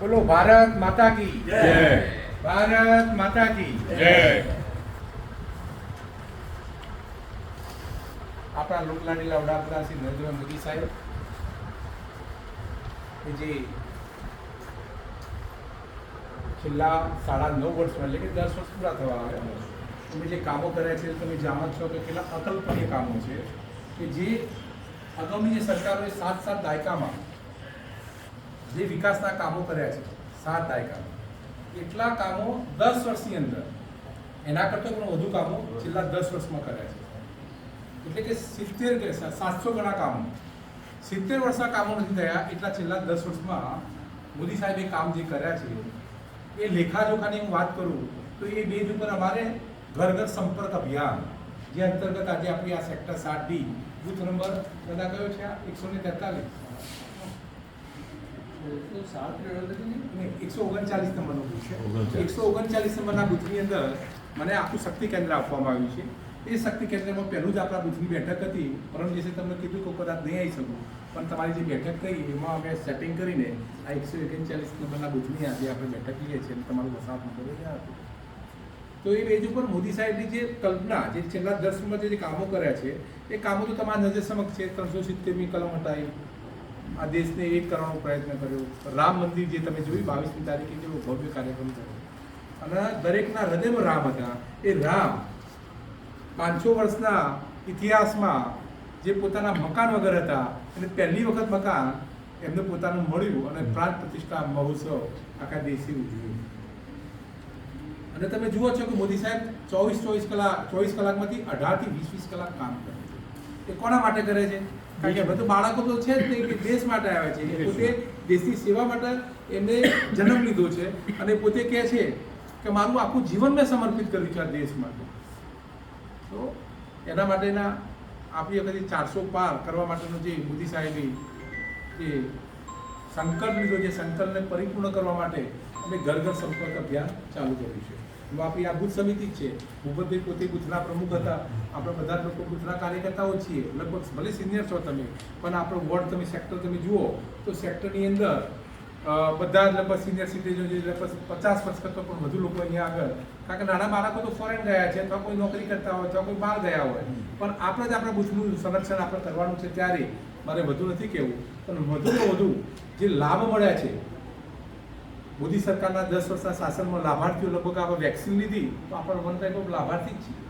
બોલો ભારત માતા કી. જય. ભારત માતા કી. જય. આપણા લોકલાડીલા વડાપ્રધાન શ્રી નરેન્દ્ર મોદી સાહેબ કે જે છેલ્લા સાડા નવ વર્ષમાં એટલે કે દસ વર્ષ પૂરા થવા આવ્યા તમે જે કામો કર્યા છે તમે જાણો છો કે કેટલા અકલ્પનીય કામો છે. કે જે અગાઉની જે સરકારોએ સાત સાત દાયકામાં જે વિકાસના કામો કર્યા છે, સાત દાયકામાં એટલા કામો દસ વર્ષની અંદર. એના કરતાં પણ વધુ કામો છેલ્લા દસ વર્ષમાં કર્યા છે. એટલે કે સિત્તેર કે સાતસો ગણા કામો. સિત્તેર વર્ષના કામો નથી થયા, એટલા છેલ્લા દસ વર્ષમાં મોદી સાહેબે કામ જે કર્યા છે, એ લેખાજોખાની હું વાત કરું, તો એ બેઝ ઉપર અમારે ઘર ઘર સંપર્ક અભિયાન, જે અંતર્ગત આજે આપણી આ સેક્ટર સાત ડી, બુથ નંબર, બધા કયો છે એકસો ને તેતાલીસ. એકસો ઓગણચાલીસ નંબરનો બૂથ છે. એકસો ઓગણચાલીસ નંબરના બૂથની અંદર મને આખું શક્તિ કેન્દ્ર આપવામાં આવ્યું છે. એ શક્તિ કેન્દ્રમાં પહેલું જ આપણા બુથની બેઠક હતી. પરંતુ જે તમને કીધું કે કદાચ નહીં આવી શકું. પણ તમારી જે બેઠક કરી એમાં અમે સેટિંગ કરીને આ એકસો ઓગણચાલીસ નંબરના બુથની આજે આપણે બેઠક લઈએ છીએ અને તમારું વસાહત નંબર હતું તો એ બેજ ઉપર મોદી સાહેબની જે કલ્પના જે છેલ્લા દસ વર્ષમાં જે કામો કર્યા છે એ કામો તો તમારા નજર સમક્ષ છે. ત્રણસો સિત્તેરમી કલમ હટાવી આ દેશને એક કરવાનો પ્રયત્ન કર્યો. રામ મંદિર જે તમે જોયું, બાવીસમી તારીખે કેવો ભવ્ય કાર્યક્રમ થયો. અને દરેકના હૃદયમાં રામ હતા. એ રામ પાંચસો વર્ષના ઇતિહાસમાં જે પોતાના મકાન વગર હતા અને પહેલી વખત મકાન એમને પોતાનું મળ્યું અને પ્રાણ પ્રતિષ્ઠા, મહોત્સવ આખા દેશે ઉજવ્યો. અને તમે જુઓ છો કે મોદી સાહેબ ચોવીસ ચોવીસ કલાક, ચોવીસ કલાકમાંથી અઢારથી વીસ વીસ કલાક કામ કરે છે. એ કોના માટે કરે છે? કારણ કે બધું બાળકો તો છે જ નહીં કે દેશ માટે આવે છે. એ પોતે દેશની સેવા માટે એમને જન્મ લીધો છે અને પોતે કહે છે કે મારું આખું જીવન મેં સમર્પિત કર્યું છે આ દેશ માટે. તો એના માટેના આપણી વખતે ચારસો પાર કરવા માટેનો જે મોદી સાહેબે જે સંકલ્પ લીધો જે સંકલ્પને પરિપૂર્ણ કરવા માટે અમે ઘર ઘર સંપર્ક અભિયાન ચાલુ કર્યું છે. આપણી આ બુથ સમિતિ છે. ભૂપતભાઈ પોતે બુથના પ્રમુખ હતા. આપણે બધા લોકો બુથના કાર્યકર્તાઓ છીએ. લગભગ ભલે સિનિયર છો તમે, પણ આપણો વોર્ડ તમે સેક્ટર તમે જુઓ, તો સેક્ટરની અંદર બધા લગભગ સિનિયર સિટીઝન જે લગભગ પચાસ વર્ષ કરતાં પણ વધુ લોકો અહીંયા આગળ. કારણ કે નાના બાળકો તો ફોરેન ગયા છે, અથવા કોઈ નોકરી કરતા હોય, અથવા કોઈ બહાર ગયા હોય. પણ આપણે જ આપણા બુથનું સંરક્ષણ આપણે કરવાનું છે ત્યારે. મારે વધુ નથી કહેવું, પણ વધુમાં વધુ જે લાભ મળ્યા છે મોદી સરકારના દસ વર્ષના શાસનમાં લાભાર્થીઓ લગભગ આપણે વેક્સિન લીધી, તો આપણે વન ટાઈપ ઓફ લાભાર્થી જ છીએ